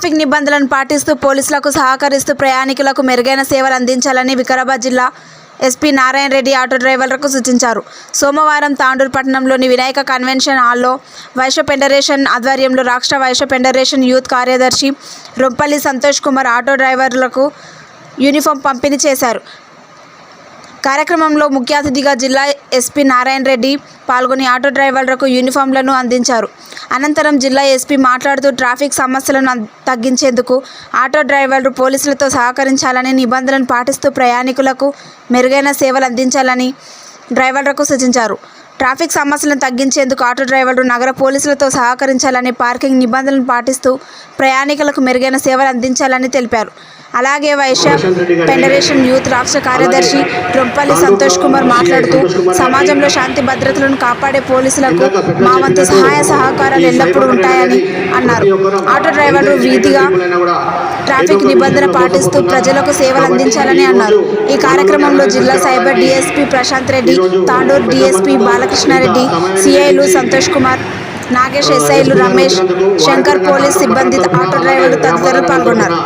Traffic నిబంధనలను పాటిస్తూ పోలీసులకు సహకరిస్తూ ప్రయాణికులకు మెరుగైన సేవలు అందించాలని వికారాబాద్ జిల్లా ఎస్పీ నారాయణ రెడ్డి ఆటో డ్రైవర్లకు సూచించారు. సోమవారం తాండూరు పట్టణంలోని వినాయక కన్వెన్షన్ హాల్లో వైశ్య ఫెడరేషన్ ఆధ్వర్యంలో రాష్ట్ర వైశ్య ఫెడరేషన్ యూత్ కార్యదర్శి రొంపల్లి సంతోష్ కుమార్ ఆటో డ్రైవర్లకు యూనిఫామ్ పంపిణీ చేశారు. కార్యక్రమంలో ముఖ్య అతిథిగా జిల్లా ఎస్పీ నారాయణ రెడ్డి పాల్గొని ఆటో డ్రైవర్లకు యూనిఫామ్లను అందించారు. అనంతరం జిల్లా ఎస్పీ మాట్లాడుతూ ట్రాఫిక్ సమస్యలను తగ్గించేందుకు ఆటో డ్రైవర్లు పోలీసులతో సహకరించాలని నిబంధనలను పాటిస్తూ ప్రయాణికులకు మెరుగైన సేవలు అందించాలని డ్రైవర్లకు సూచించారు. ట్రాఫిక్ సమస్యలను తగ్గించేందుకు ఆటో డ్రైవర్లు నగర పోలీసులతో సహకరించాలని పార్కింగ్ నిబంధనలను పాటిస్తూ ప్రయాణికులకు మెరుగైన సేవలు అందించాలని తెలిపారు. అలాగే వైశ్య ఫెడరేషన్ యూత్ రాష్ట్ర కార్యదర్శి రొంపల్లి సంతోష్ కుమార్ మాట్లాడుతూ సమాజంలో శాంతి భద్రతలను కాపాడే పోలీసులకు మా వంతు సహాయ సహకారాలు ఎల్లప్పుడూ ఉంటాయని అన్నారు. ఆటో డ్రైవర్లు వీధిగా ట్రాఫిక్ నిబంధన పాటిస్తూ ప్రజలకు సేవలు అందించాలని అన్నారు. ఈ కార్యక్రమంలో జిల్లా cyber DSP Prashanth Reddy Tandur DSP Balakrishna Reddy సిఐలు Santosh Kumar Nagesh ఎస్ఐలు రమేష్ శంకర్ పోలీస్ సిబ్బంది ఆటో డ్రైవర్లు తదితరులు పాల్గొన్నారు.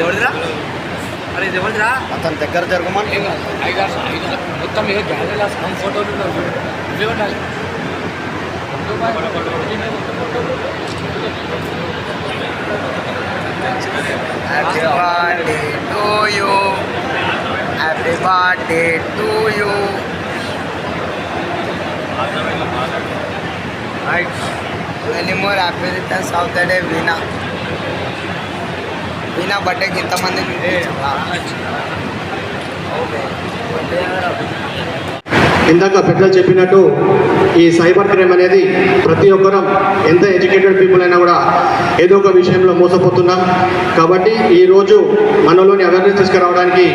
ఎవరిదిరా అరే ఇది ఎవరిదిరా అతని దగ్గర జరగమని ఐదారు ఐదు మొత్తం ఏ గ్యాలరీలో సగం ఫోటోలు ఉన్నారు ఇవే ఉండాలి happy birthday to you happy birthday to you any more happy returns of the day Veena Veena బర్త్డేకి ఇంతమంది ఇందాక పెద్దలు చెప్పినట్టు ఈ సైబర్ క్రైమ్ అనేది ప్రతి ఒక్కరం ఎంత ఎడ్యుకేటెడ్ పీపుల్ అయినా కూడా ఏదో ఒక విషయంలో మోసపోతున్నాం. కాబట్టి ఈరోజు మనలోని అవేర్నెస్ తీసుకురావడానికి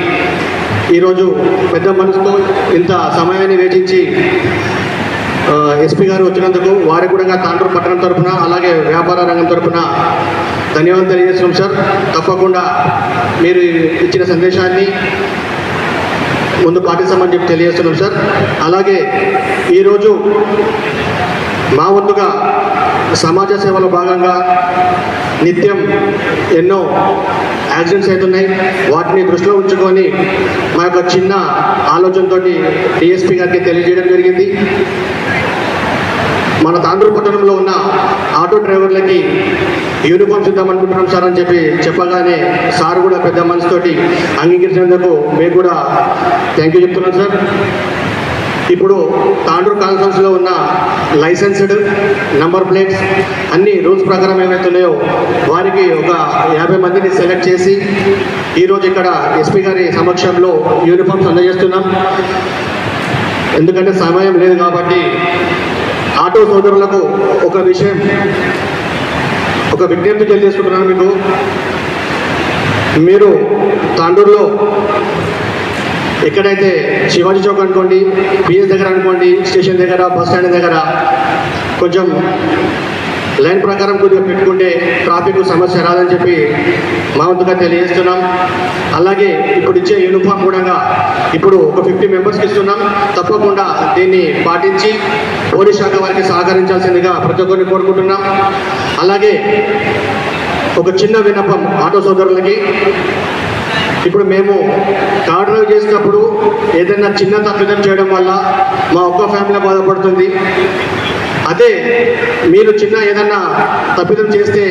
ఈరోజు పెద్ద మనసుతో ఇంత సమయాన్ని వేచించి ఎస్పీ గారు వచ్చినందుకు వారికి కూడా తాండూరు పట్టణం తరపున అలాగే వ్యాపార రంగం తరఫున ధన్యవాదాలు తెలియజేస్తున్నాం సార్. తప్పకుండా మీరు ఇచ్చిన సందేశాన్ని ముందు పాటిస్తామని చెప్పి తెలియజేస్తున్నాం సార్. అలాగే ఈరోజు మా వంతుగా సమాజ సేవలో భాగంగా నిత్యం ఎన్నో యాక్సిడెంట్స్ అవుతున్నాయి. వాటిని దృష్టిలో ఉంచుకొని మా యొక్క చిన్న ఆలోచనతో డిఎస్పీ గారికి తెలియజేయడం జరిగింది. మన తాండ్రూ పట్టణంలో ఉన్న ఆటో డ్రైవర్లకి యూనిఫామ్స్ చూద్దాం అనుకుంటున్నాం సార్ అని చెప్పి చెప్పగానే సార్ కూడా పెద్ద మనసుతోటి అంగీకరించినందుకు మేము కూడా థ్యాంక్ యూ చెప్తున్నాం సార్. ఇప్పుడు తాండూరు కాన్ఫరెన్స్లో ఉన్న లైసెన్స్డ్ నంబర్ ప్లేట్స్ అన్ని రూల్స్ ప్రకారం ఏవైతే ఉన్నాయో వారికి ఒక యాభై మందిని సెలెక్ట్ చేసి ఈరోజు ఇక్కడ ఎస్పీ గారి సమక్షంలో యూనిఫామ్స్ అందజేస్తున్నాం. ఎందుకంటే సమయం లేదు కాబట్టి ఆటో సోదరులకు ఒక విషయం ఒక విజ్ఞప్తి తెలియజేసుకుంటున్నాను మీకు. మీరు తాండూరులో ఎక్కడైతే శివాజీ చౌక్ అనుకోండి బిఎస్ దగ్గర అనుకోండి స్టేషన్ దగ్గర బస్ స్టాండ్ దగ్గర కొంచెం లైన్ ప్రకారం కొద్దిగా పెట్టుకుంటే ట్రాఫిక్ సమస్య రాదని చెప్పి మా వంతుగా తెలియజేస్తున్నాం. అలాగే ఇప్పుడు ఇచ్చే యూనిఫామ్ కూడా ఇప్పుడు ఒక ఫిఫ్టీ మెంబర్స్కి ఇస్తున్నాం. తప్పకుండా దీన్ని పాటించి పోలీస్ శాఖ వారికి సహకరించాల్సిందిగా ప్రతి ఒక్కరిని కోరుకుంటున్నాం. అలాగే ఒక చిన్న విన్నపం ఆటో సోదరులకి. ఇప్పుడు మేము కార్ డ్రైవ్ చేసినప్పుడు ఏదైనా చిన్న తప్పిదం చేయడం వల్ల మా ఒక్క ఫ్యామిలీ బాధపడుతుంది. అదే మీరు చిన్న ఏదైనా తప్పిదం చేస్తే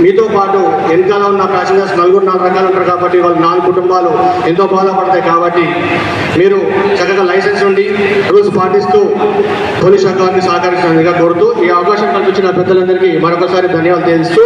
మీతో పాటు వెనకాల ఉన్న ప్యాసింజర్స్ నలుగురు నాలుగు రకాలు ఉంటారు కాబట్టి వాళ్ళు నాలుగు కుటుంబాలు ఎంతో బాధపడతాయి కాబట్టి మీరు చక్కగా లైసెన్స్ ఉండి రూల్స్ పాటిస్తూ పోలీస్ శాఖ వారిని సహకరించడానికి కోరుతూ ఈ అవకాశం కల్పించిన పెద్దలందరికీ మరొకసారి ధన్యవాదాలు తెలుస్తూ